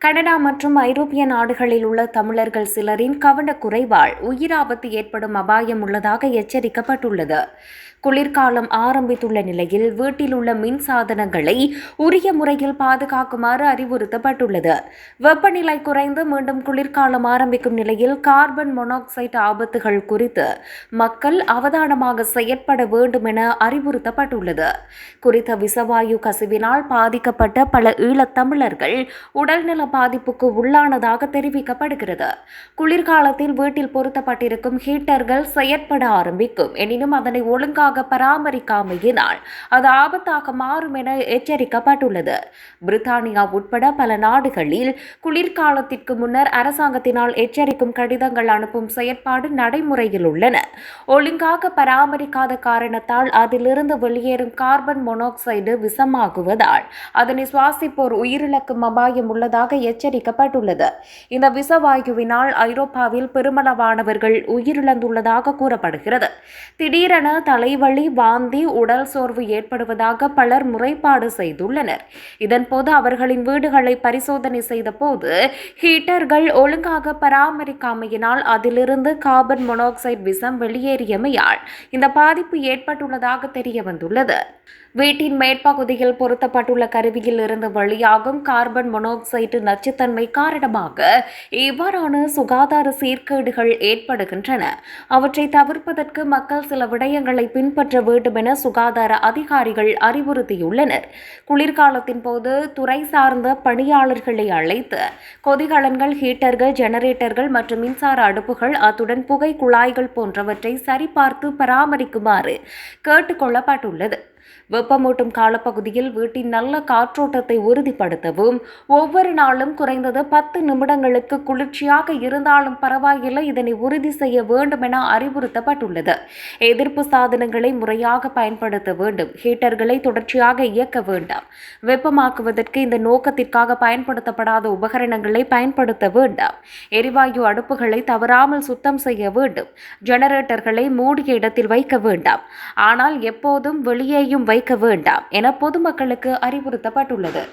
Canada மற்றும் ஐரோப்பிய நாடுகளில் உள்ள தமிழர்கள் சிலரின் கவனக்குறைவால் உயிராபத்து ஏற்படும் அபாயம் உள்ளதாக எச்சரிக்கப்பட்டுள்ளது. குளிர்காலம் ஆரம்பித்துள்ள நிலையில் வீட்டில் உள்ள மின் சாதனங்களை உரிய முறையில் பாதுகாக்குமாறு அறிவுறுத்தப்பட்டுள்ளது. வெப்பநிலை குறைந்து மீண்டும் குளிர்காலம் ஆரம்பிக்கும் நிலையில் கார்பன் மொனாக்சைடு ஆபத்துகள் குறித்து மக்கள் அவதானமாக செயற்பட வேண்டும் என அறிவுறுத்தப்பட்டுள்ளது. குறித்த விசவாயு கசிவினால் பாதிக்கப்பட்ட பல ஈழத்தமிழர்கள் உடல்நல பாதிப்புக்கு உள்ளானதாக தெரிவிக்கப்படுகிறது. குளிர்காலத்தில் வீட்டில் பொருத்தப்பட்டிருக்கும் ஹீட்டர்கள் செயற்பட ஆரம்பிக்கும். எனினும் அதனை ஒழுங்காக பராமரிக்காமையினால் அது ஆபத்தாக மாறும் என எச்சரிக்கப்பட்டுள்ளது. பிரித்தானியா உட்பட பல நாடுகளில் குளிர்காலத்திற்கு முன்னர் அரசாங்கத்தினால் எச்சரிக்கும் கடிதங்கள் அனுப்பும் செயற்பாடு நடைமுறையில் உள்ளன. ஒழுங்காக பராமரிக்காத காரணத்தால் அதிலிருந்து வெளியேறும் கார்பன் மொனோக்சைடு விஷமாகுவதால் அதனை சுவாசிப்போர் உயிரிழக்கும் அபாயம் உள்ளதாக எச்சரிக்கப்பட்டுள்ளது. இந்த விஷவாயுவினால் ஐரோப்பாவில் பெருமளவானவர்கள் உயிரிழந்துள்ளதாக கூறப்படுகிறது. திடீரென தலைவலி வாந்தி உடல் சோர்வு ஏற்படுவதாக பலர் முறைப்பாடு செய்துள்ளனர். இதன்போது அவர்களின் வீடுகளை பரிசோதனை செய்த போது ஹீட்டர்கள் ஒழுங்காக பராமரிக்காமையினால் அதிலிருந்து கார்பன் மொனாக்சைடு விஷம் வெளியேறியமையால் இந்த பாதிப்பு ஏற்பட்டுள்ளதாக தெரிய வந்துள்ளது வீட்டின் மேற்பகுதியில் பொருத்தப்பட்டுள்ள கருவியில் இருந்து வெளியாகும் கார்பன் மொனாக்சைடு நச்சுத்தன்மை காரணமாக இவ்வாறான சுகாதார சீர்கேடுகள் ஏற்படுகின்றன. அவற்றை தவிர்ப்பதற்கு மக்கள் சில விடயங்களை பின்பற்ற வேண்டும் என சுகாதார அதிகாரிகள் அறிவுறுத்தியுள்ளனர். குளிர்காலத்தின் போது துறை சார்ந்த பணியாளர்களை அழைத்து கொதிகலன்கள் ஹீட்டர்கள் ஜெனரேட்டர்கள் மற்றும் மின்சார அடுப்புகள் அத்துடன் புகை குழாய்கள் போன்றவற்றை சரிபார்த்து பராமரிக்குமாறு கேட்டுக்கொள்ளப்பட்டுள்ளது வெப்பமூட்டும் காலப்பகுதியில் வீட்டின் நல்ல காற்றோட்டத்தை உறுதிப்படுத்தவும் ஒவ்வொரு நாளும் குறைந்தது பத்து நிமிடங்களுக்கு குளிர்ச்சியாக இருந்தாலும் பரவாயில்லை இதனை உறுதி செய்ய வேண்டும் என அறிவுறுத்தப்பட்டுள்ளது. எதிர்ப்பு சாதனங்களை முறையாக பயன்படுத்த வேண்டும் ஹீட்டர்களை தொடர்ச்சியாக இயக்க வேண்டாம். வெப்பமாக்குவதற்கு இந்த நோக்கத்திற்காக பயன்படுத்தப்படாத உபகரணங்களை பயன்படுத்த வேண்டாம். எரிவாயு அடுப்புகளை தவறாமல் சுத்தம் செய்ய வேண்டும். ஜெனரேட்டர்களை மூடிய இடத்தில் வைக்க வேண்டாம். ஆனால் எப்போதும் வெளியேயும் வைக்க வேண்டாம் என பொதுமக்களுக்கு அறிவுறுத்தப்பட்டுள்ளது.